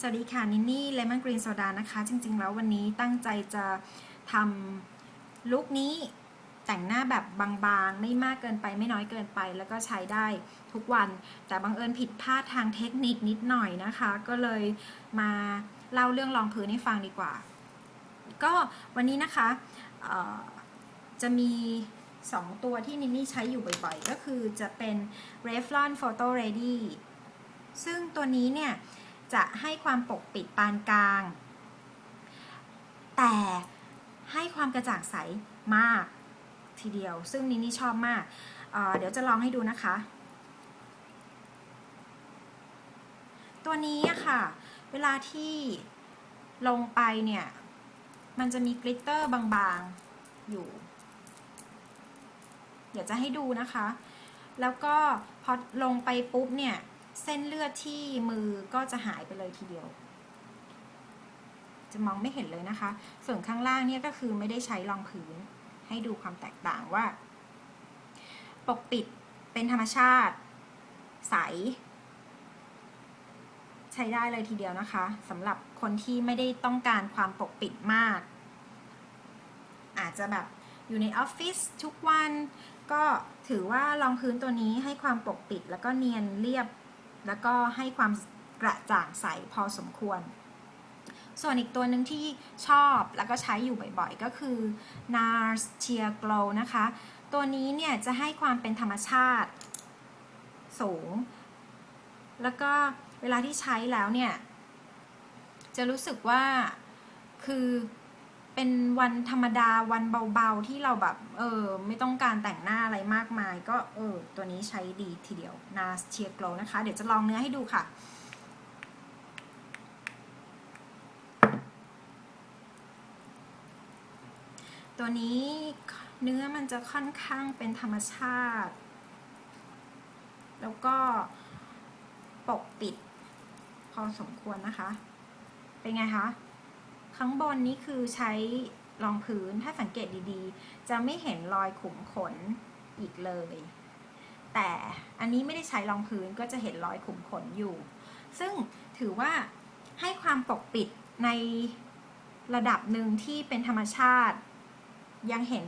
สวัสดีค่ะ นินนี่เลมอนกรีนโซดานะคะ จริง ๆ แล้ววันนี้ตั้งใจจะทำลุคนี้แต่งหน้าแบบบางๆ ไม่มากเกินไปไม่น้อยเกินไป แล้วก็ใช้ได้ทุกวัน แต่บังเอิญผิดพลาดทางเทคนิคนิดหน่อยนะคะ ก็เลยมาเล่าเรื่องรองพื้นให้ฟังดีกว่า ก็วันนี้นะคะจะมี 2 ตัวที่นินนี่ใช้อยู่บ่อยๆ ก็คือจะเป็น Revlon Photo Ready ซึ่งตัวนี้เนี่ย จะให้ความปกปิดปานกลาง แต่ให้ความกระจ่างใสมากทีเดียว ซึ่งนินี่ชอบมากเเดี๋ยวจะลองให้ดูนะคะ ตัวนี้ค่ะ เวลาที่ลงไปเนี่ย มันจะมีกลิตเตอร์บางๆอยู่ เดี๋ยวจะให้ดูนะคะ แล้วก็พอลงไปปุ๊บเนี่ย เส้นเลือดที่มือก็จะหายไปเลยทีเดียว จะมองไม่เห็นเลยนะคะ ส่วนข้างล่างเนี่ยก็คือไม่ได้ใช้รองพื้น ให้ดูความแตกต่างว่า ปกปิดเป็นธรรมชาติ ใส ใช้ได้เลยทีเดียวนะคะสำหรับคนที่ไม่ได้ต้องการความปกปิดมาก อาจจะแบบอยู่ในออฟฟิศทุกวัน ก็ถือว่ารองพื้นตัวนี้ให้ความปกปิดแล้วก็เนียนเรียบ แล้วก็ให้ความกระจ่างใสพอสมควร ส่วนอีกตัวหนึ่งที่ชอบแล้วก็ใช้อยู่บ่อยๆ ก็คือ NARS Sheer Glow นะคะ ตัวนี้เนี่ยจะให้ความเป็นธรรมชาติสูง แล้วก็เวลาที่ใช้แล้วเนี่ย จะรู้สึกว่าคือ เป็นวันธรรมดาวันเบาๆที่เราแบบ เออ ไม่ต้องการแต่งหน้าอะไรมากมาย ก็เออ ตัวนี้ใช้ดีทีเดียว NARS Sheer Glow นะคะ เดี๋ยวจะลองเนื้อให้ดูค่ะ ตัวนี้เนื้อมันจะค่อนข้างเป็นธรรมชาติ แล้วก็ปกปิดพอสมควรนะคะ เป็นไงคะ ข้างบนนี้คือใช้รองพื้นถ้าสังเกตดีๆ จะไม่เห็นรอยขุมขนอีกเลย แต่อันนี้ไม่ได้ใช้รองพื้นก็จะเห็นรอยขุมขนอยู่ ซึ่งถือว่าให้ความปกปิดในระดับหนึ่งที่เป็นธรรมชาติ ยังเห็น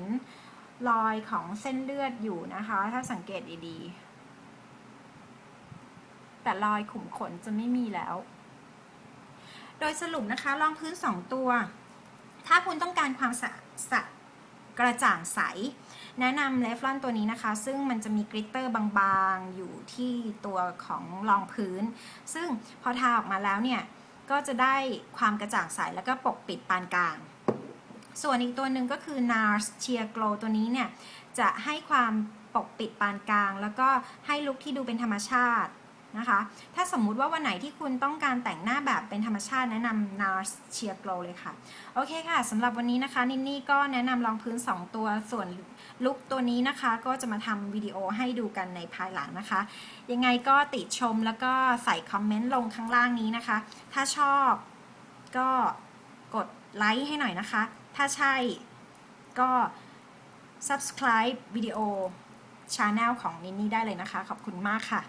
รอยของเส้นเลือดอยู่นะคะ ถ้าสังเกตดีๆ แต่รอยขุมขนจะไม่มีแล้ว โดยสรุปนะคะรองพื้น 2 ตัว ถ้าคุณต้องการความสะสะกระจ่างใส แนะนำเลฟลอนตัวนี้นะคะ ซึ่งมันจะมีกริตเตอร์บางๆ อยู่ที่ตัวของรองพื้น ซึ่งพอทาออกมาแล้วเนี่ย ก็จะได้ความกระจ่างใสแล้วก็ปกปิดปานกลาง ส่วนอีกตัวหนึ่งก็คือ NARS Sheer Glow ตัวนี้เนี่ย จะให้ความปกปิดปานกลาง แล้วก็ให้ลุคที่ดูเป็นธรรมชาติ นะคะ ถ้าสมมุติว่าวันไหนที่คุณต้องการแต่งหน้าแบบเป็นธรรมชาติแนะนำ NARS Sheer Glow เลยค่ะ โอเคค่ะสำหรับวันนี้นะคะนินนี่ก็แนะนำรองพื้น 2 ตัวส่วนลุคตัวนี้นะคะ ก็จะมาทำวิดีโอให้ดูกันในภายหลังนะคะ ยังไงก็ติชมแล้วก็ใส่คอมเมนต์ลงข้างล่างนี้นะคะ ถ้าชอบก็กดไลค์ให้หน่อยนะคะ ถ้าใช่ก็ subscribe วิดีโอ channel ของนินนี่ได้เลยนะคะ ขอบคุณมากค่ะ